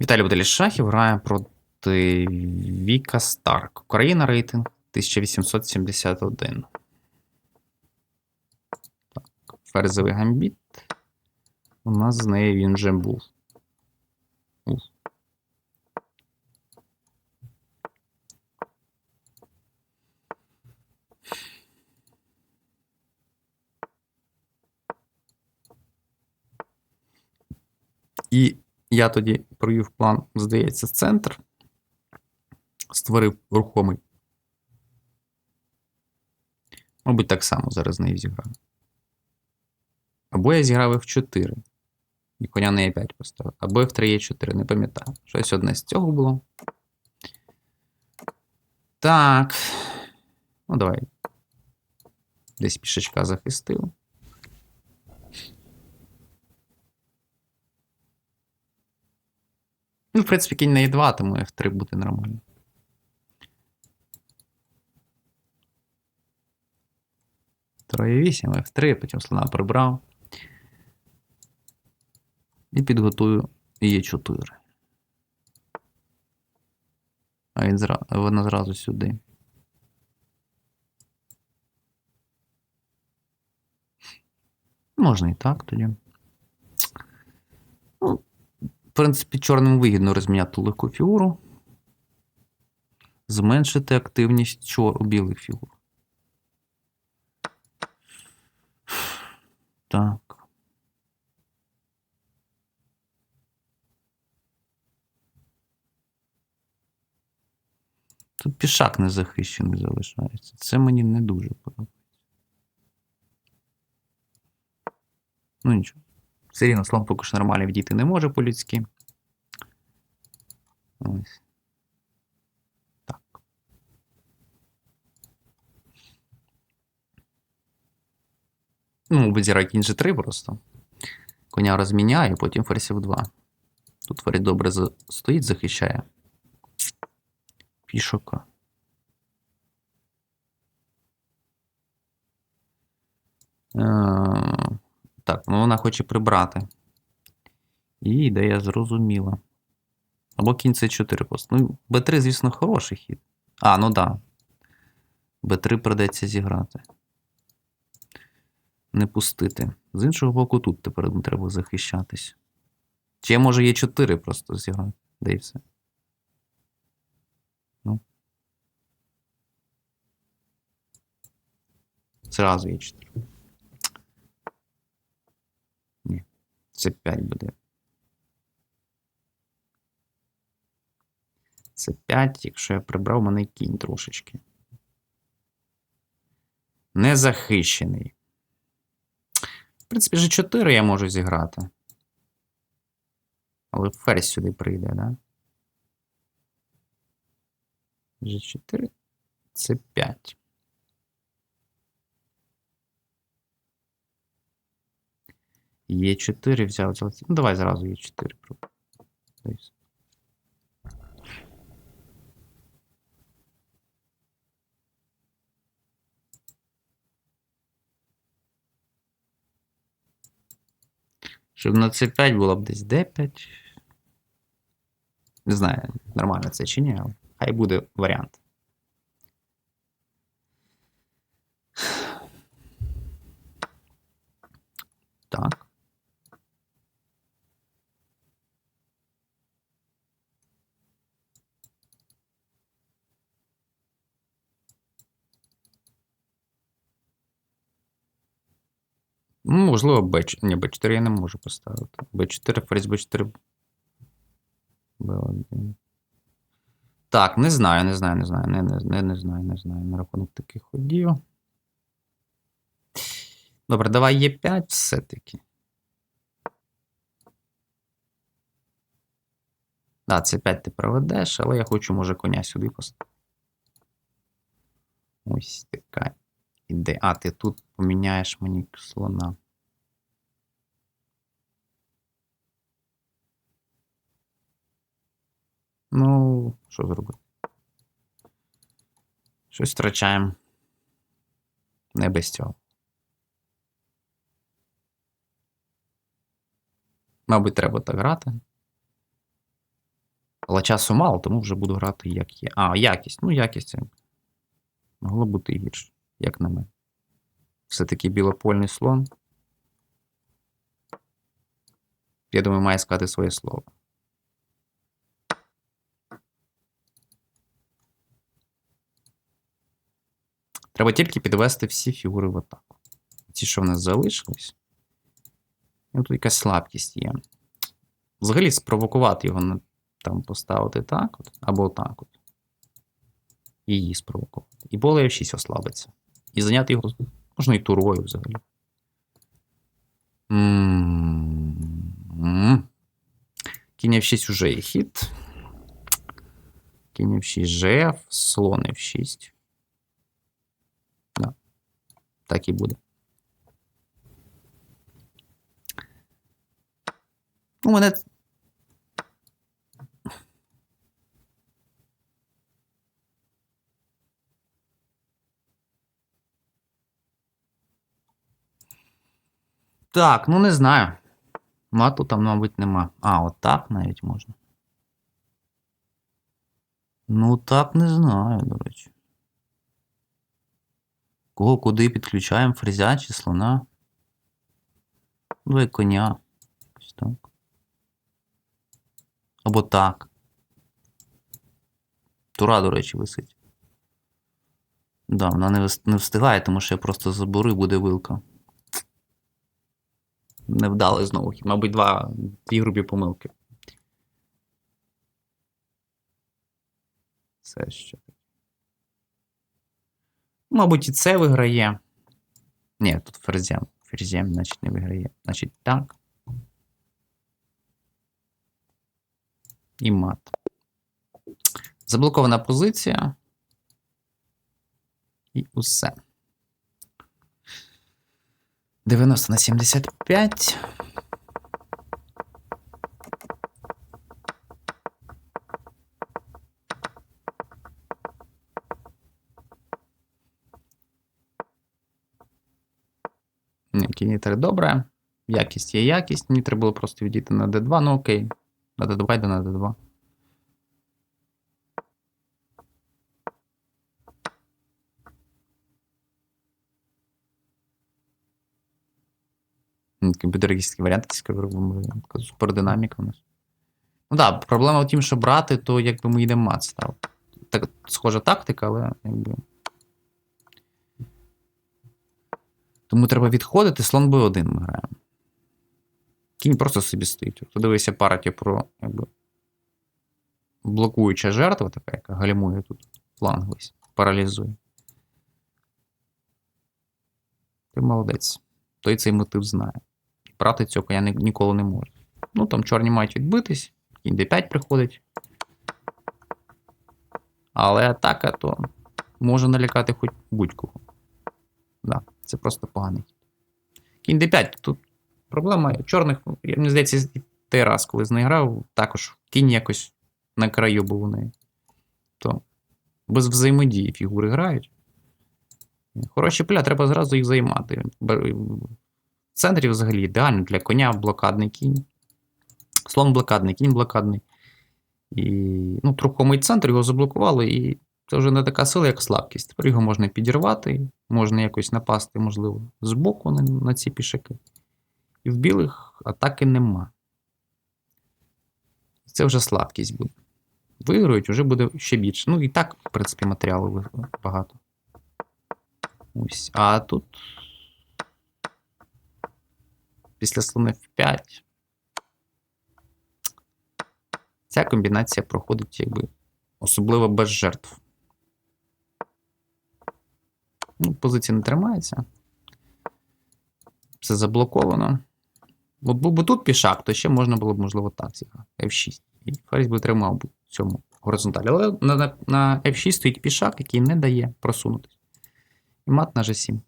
Віталій Баталій Шахів грає проти Віка Старк. Україна рейтинг 1871. Так, ферзовий гамбіт. У нас з нею він вже був. І я тоді провів план, здається, центр. Створив рухомий. Мабуть, так само зараз нею зіграю. Або я зіграв F4. І коня на E5 поставив. Або F3 E4, не пам'ятаю. Щось одне з цього було. Так. Ну, давай. Десь пішечка захистив. Ну, в принципі, кінь на e2, тому F3 буде нормально. Троє 8, F3, потім слона прибрав. І підготую Е4. А він зра... вона зразу сюди. Можна і так тоді. Принципі, чорним вигідно розміняти легку фігуру. Зменшити активність чор... білих фігур. Так. Тут пішак незахищений залишається. Це мені не дуже подобається. Ну нічого. Все рівно слон поки що нормально відійти не може по-людськи. Ось. Так. Ну, зіграє кінь G3 просто. Коня розміняє, потім ферзь 2. Тут ферзь добре стоїть, захищає. Пішока. Е, Так, ну вона хоче прибрати. І ідея зрозуміла. Або кінь С4 просто. Ну, Б3, звісно, хороший хід. А, ну да. Б3 придеться зіграти. Не пустити. З іншого боку, тут тепер треба захищатись. Чи я можу Е4 просто зіграти? Де і все. Ну. Зразу Е4. Ні. Це 5 буде. Це 5, якщо я прибрав, у мене кінь трошечки. Незахищений. В принципі, G4 я можу зіграти. Але ферзь сюди прийде, да? G4 це 5. Е4 взяв. взяв. Ну, давай зразу Е4 пробуй. Щоб на C5 було б десь D5. Не знаю, нормально це чи ні, але хай буде варіант. Так. Ну, можливо, Б4. Ні, Б4 я не можу поставити. Б4, ферзь Б4. Б1. Так, не знаю, не знаю, не знаю. Не, не, не, знаю, не знаю. На рахунок таких ходів. Добре, давай Е5 все-таки. Да, це 5 ти проведеш, але я хочу, може, коня сюди поставити. Ось така ідея. А, ти тут поміняєш мені слона. Ну, що зробити? Щось втрачаємо. Не без цього. Мабуть, треба так грати. Але часу мало, тому вже буду грати як є. А, якість. Ну, якість. Могло бути і гірше, як на мене. Все-таки білопольний слон. Я думаю, має сказати своє слово. Треба тільки підвести всі фігури в атаку. Ті, що в нас залишились. Тут якась слабкість є. Взагалі спровокувати його на, там поставити так, от, або так. от. І її спровокувати. І поле F6 ослабиться. І зайняти його можна і турою взагалі. Кінь F6 уже є хід. Кінь F6 GF, слон F6. Да. Так і буде. У мене. Так, ну не знаю. Мату там, мабуть, нема. А, от так навіть можна. Ну, так не знаю, до речі. Кого куди підключаємо? Фрезя чи слона? Ну, і коня. Так. Або так. Тура, до речі, висить. Да, вона не, встигає, тому що я просто заберу і буде вилка. Невдалий знову. Мабуть, два, дві грубі помилки. Це що? Мабуть, і це виграє. Ні, тут ферзем. Ферзем, значить, не виграє. Значить, так. І мат. Заблокована позиція. І усе. 90 на 75. Ні, кінь 3 добре. Якість є якість. Мені треба було просто відійти на D2. Ну окей. На D2 йде на D2. М, Комп'ютер варіант, якийсь супердинаміка у нас. Ну так, да, проблема в тім, що брати, то якби ми йдемо мат ставити. Так, схожа тактика, але якби. Тому треба відходити, слон b1 ми граємо. Кінь просто собі стоїть. От Подивися партію про якби, блокуюча жертва, така, яка гальмує тут фланг весь, паралізує. Ти молодець. Той цей мотив знає. Брати цього коня ні- ніколи не може. Ну там чорні мають відбитись, кінь d5 приходить. Але атака то може налякати хоч будь-кого. Да, це просто поганий. хід. Кінь d5. Тут проблема чорних, мені здається, той раз, коли з нею грав, також кінь якось на краю був у неї. То без взаємодії фігури грають. Хороші поля, треба зразу їх займати. В центрі взагалі ідеально для коня блокадний кінь. Слон блокадний, кінь блокадний. І ну, трухомий центр його заблокували, і це вже не така сила, як слабкість. Тепер його можна підірвати, можна якось напасти, можливо, збоку на, ці пішаки. І в білих атаки нема. Це вже слабкість буде. Виграють, вже буде ще більше. Ну і так, в принципі, матеріалу багато. Ось. А тут. Після слона F5. Ця комбінація проходить якби особливо без жертв. Ну, позиція не тримається. Все заблоковано. От був би тут пішак, то ще можна було б, можливо, так зіграти. F6. І ферзь би тримав в цьому горизонталі. Але на, на F6 стоїть пішак, який не дає просунутися. І мат на G7.